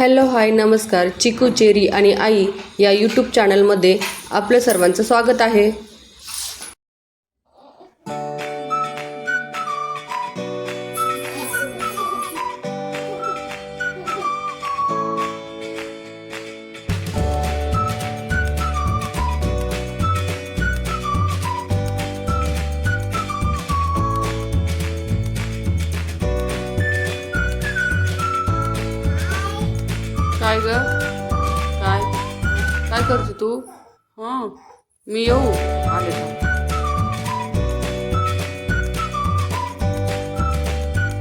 Hello hi नमस्कार. चिकू cherry आणि आई या यूट्यूब चॅनलमध्ये आपलं सर्वांचं स्वागत आहे. काय ग? काय? काय करते तू? हां मी येऊ. आले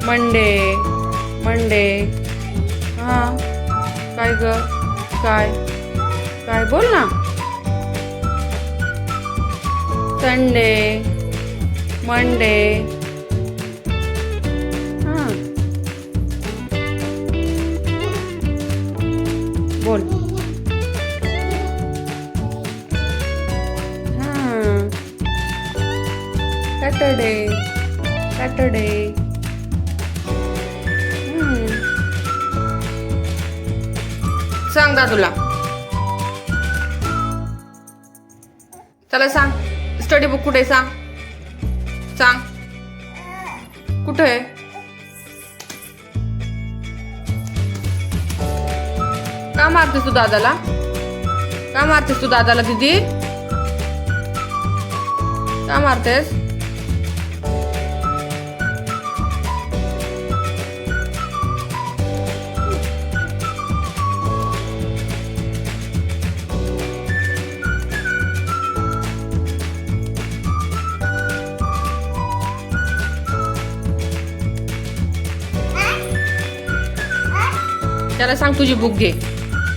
मंडे मंडे हां. काय ग? काय? काय? बोल ना. Sunday Monday Saturday Saturday hmm. सांग दादूला चला सांग. स्टडी बुक कुठे आहे सांग. सांग. कुठे आहे? का मारतेस तू दादाला? का मारतेस तू दादाला दीदी? का मारतेस? त्याला सांग तुझी बुक घे.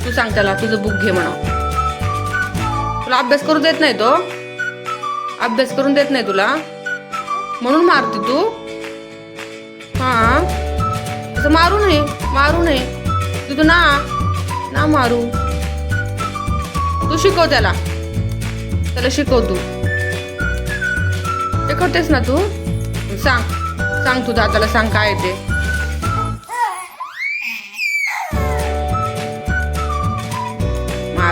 तू सांग त्याला तुझं बुक घे म्हणा तुला अभ्यास करू देत नाही तो. अभ्यास करून देत नाही तुला. म्हणून मारते तू. हा. असं मारू नये मारू नये. तू तू ना ना मारू. तू शिकव त्याला. त्याला शिकव तू. ते करतेस ना तू? सांग सांग तू दादाला सांग काय ते.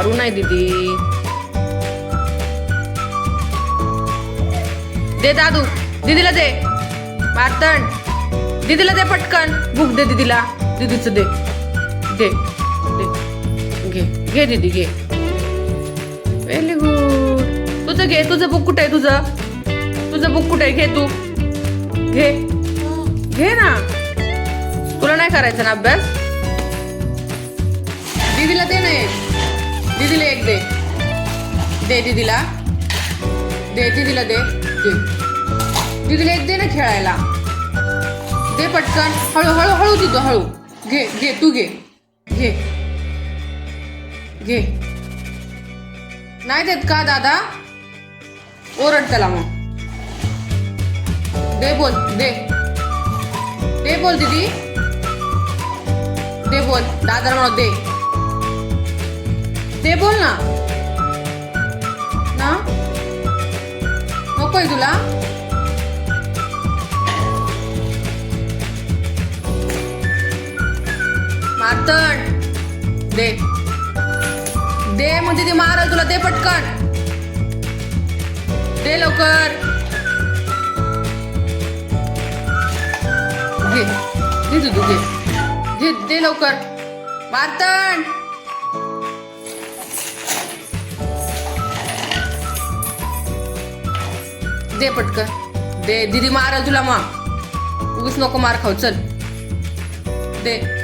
मारू नाही दीदी. दे दादू. दीदीला दे. मारतण. दीदीला दे पटकन. बुक दे दीदीला. दीदीचं दे. दे. घे. घे दीदी घे. व्हेरी गुड तुझं घे. तुझं बुक कुठे आहे तुझं? तुझं बुक कुठे आहे? घे तू. घे. घे ना. तुला नाही करायचं ना अभ्यास? दीदीला दे नाही दीदीला एक दे. दे दीदीला. दे दीदीला दे. दे. दीदीला एक दे ना खेळायला. दे पटकन. हळू हळू हळू दिदो हळू. घे घे तू घे. घे. घे. नाही देत का दादा? ओरड त्याला मग. दे बोल दे. दे बोल दीदी. दे बोल. दादा म्हणा दे. ते बोल ना. ना? नकोय तुला? मातण दे. दे म्हणजे ती मारल तुला. दे पटकन. दे लवकर. घे. घे तू घे. घे दे लवकर. मारतण दे पटकन. दे दीदी मारल तुला मग उगीच नको मार खाऊ चल. दे.